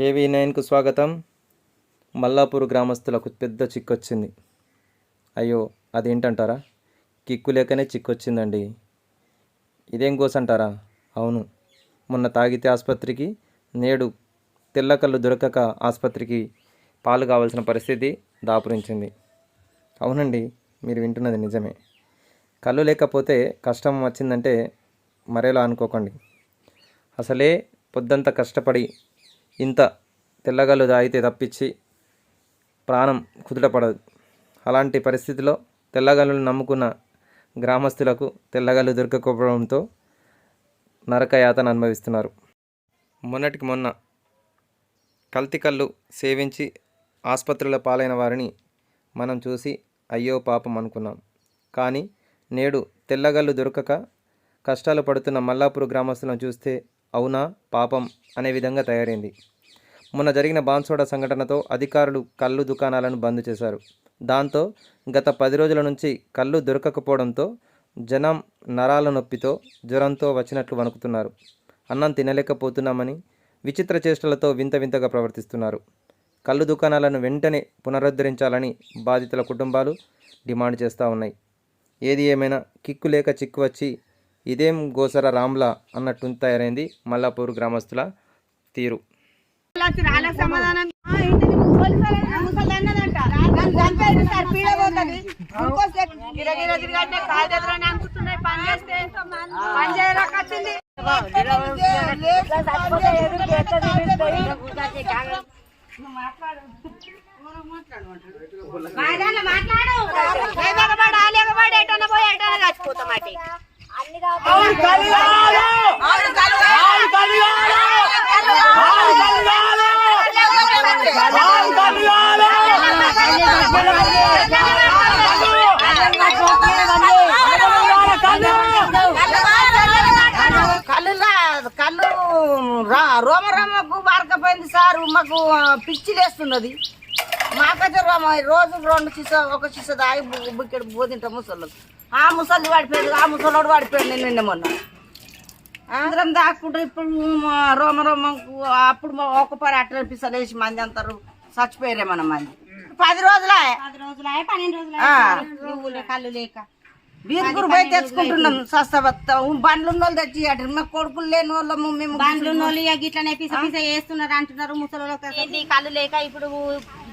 KV నైన్కు స్వాగతం. మల్లాపూర్ గ్రామస్తులకు పెద్ద చిక్కొచ్చింది. అయ్యో అదేంటంటారా? కిక్కు లేకనే చిక్కొచ్చిందండి. ఇదేం కోసంటారా అవును. మొన్న తాగితే ఆసుపత్రికి నేడు తెల్లకళ్ళు దొరకక ఆసుపత్రికి పాలు కావాల్సిన పరిస్థితి దాపురించింది. అవునండి మీరు వింటున్నది నిజమే. కళ్ళు లేకపోతే కష్టం వచ్చిందంటే మరేలా అనుకోకండి. అసలే పొద్దంతా కష్టపడి ఇంత తెల్లగల్లు తాగితే తప్పించి ప్రాణం కుదుటపడదు. అలాంటి పరిస్థితిలో తెల్లగల్లును నమ్ముకున్న గ్రామస్తులకు తెల్లగల్లు దొరకకపోవడంతో నరకయాతన అనుభవిస్తున్నారు. మొన్నటికి మొన్న కల్తీకల్లు సేవించి ఆసుపత్రుల పాలైన వారిని మనం చూసి అయ్యో పాపం అనుకున్నాం. కానీ నేడు తెల్లగల్లు దొరకక కష్టాలు పడుతున్న మల్లాపూర్ గ్రామస్తులను చూస్తే అవునా పాపం అనే విధంగా తయారైంది. మొన్న జరిగిన బాన్సోడా సంఘటనతో అధికారులు కళ్ళు దుకాణాలను బంద్ చేశారు. దాంతో గత పది రోజుల నుంచి కళ్ళు దొరకకపోవడంతో జనం నరాల నొప్పితో జ్వరంతో వచ్చినట్లు వణుకుతున్నారు. అన్నం తినలేకపోతున్నామని విచిత్ర చేష్టలతో వింత వింతగా ప్రవర్తిస్తున్నారు. కళ్ళు దుకాణాలను వెంటనే పునరుద్ధరించాలని బాధితుల కుటుంబాలు డిమాండ్ చేస్తూ ఉన్నాయి. ఏది ఏమైనా కిక్కు లేక చిక్కు వచ్చి ఇదేం గోసర రామ్లా అన్నట్టు తయారైంది మల్లాపూర్ గ్రామస్తుల తీరు. వచ్చి రాళ్ళకి సమాధానం. ఆ, ఏంటిది? పోలీసులు ముసలి అన్నదంట. నన్ను చంపేయండి సార్, పీడ పోతది. ఇంకోసే గిరగిర తిరగట్టే కాలు చేతులని అంకుతున్నాయి, పని చేస్తే పని చేయలేక వచ్చింది. నువ్వు మాట్లాడు. మాట్లాడు, మాట్లాడు. ఎగరబడి, ఆ లెగబడి, ఎటన్నా పోయి ఎటన్నా చచ్చిపోతామటి. అవును, కలగాలి. అవును, కలగాలి. కళ్ళు కళ్ళు రా- రోమ రోమకు బారకపోయింది సార్ మాకు పిచ్చి లేస్తున్నది మాకైతే రోమ రోజు రెండు చిస ఒక చిస దాగి బుక్కెడు బోధింటాం ముసళ్ళు ఆ ముసలి పడిపోయింది ఆ ముసలోడు పడిపోయింది నిన్న మొన్న అందరం దాక్కుంటే ఇప్పుడు రోమ రోమకు అప్పుడు ఒక్క ఒక పరి అట్లా పిసలేసి మంది అంటారు చచ్చిపోయారే మన మంది పది రోజులే? కళ్ళు లేక. బీరుగురు పోయి తెచ్చుకుంటున్నాం సస్తబత్త బండ్లు ఉన్న వాళ్ళు తెచ్చి అటు మా కొడుకులు లేని వాళ్ళము మేము బండ్లు పిస పిస వేస్తున్నారు అంటున్నారు ముసలి కళ్ళు లేక ఇప్పుడు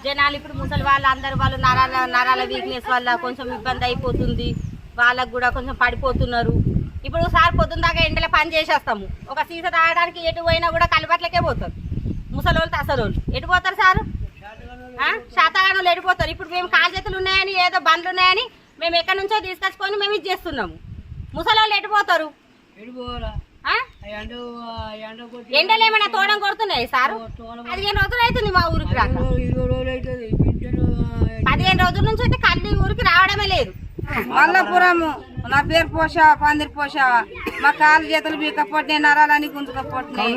జనాలు ఇప్పుడు ముసలి వాళ్ళు అందరు వాళ్ళు నరాల నరాల వీక్నెస్ వల్ల కొంచెం ఇబ్బంది అయిపోతుంది. వాళ్ళకు కూడా కొంచెం పడిపోతున్నారు. ఇప్పుడు సార్ పొద్దున్న దాకా ఎండలో పని చేసేస్తాము. ఒక సీస తాగడానికి ఎటు పోయినా కూడా కలబట్లకే పోతారు. ముసలి వాళ్ళు తసలోళ్ళు. ఎటు పోతారు సార్? శాతగానులు ఎడిపోతారు ఇప్పుడు మేము కాలు చేతులు ఉన్నాయని ఏదో బండ్లు ఉన్నాయని మేము ఎక్కడి నుంచో తీసుకొచ్చుకొని మేము ఇది చేస్తున్నాము. ముసలి వాళ్ళు ఎడిపోతారు ఆ? ఎండలు ఏమైనా తోడం కొడుతున్నాయి సార్? పదిహేను రోజులు అవుతుంది మా ఊరికి రాక. పదిహేను రోజుల నుంచి అయితే కళ్ళు ఊరికి రావడమే లేదు. మల్లపురము నా పేరు పోషా పందిరి పోషా. మా కాలు చేతులు బీకపోతే నరాలని గుంజుకపోతున్నాయి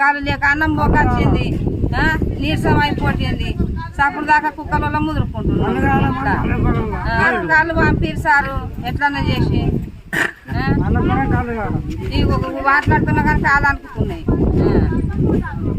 కాలు లేక. అన్నం పోకొచ్చింది ఆ, నీరసం అయిపోతుంది. సప్పుడు దాకా కుక్కల ముదురుకుంటున్నాం కాళ్ళు పంపిరు సారు ఎట్లన్నా చేసి. మాట్లాడుతున్నా కానీ ఆ.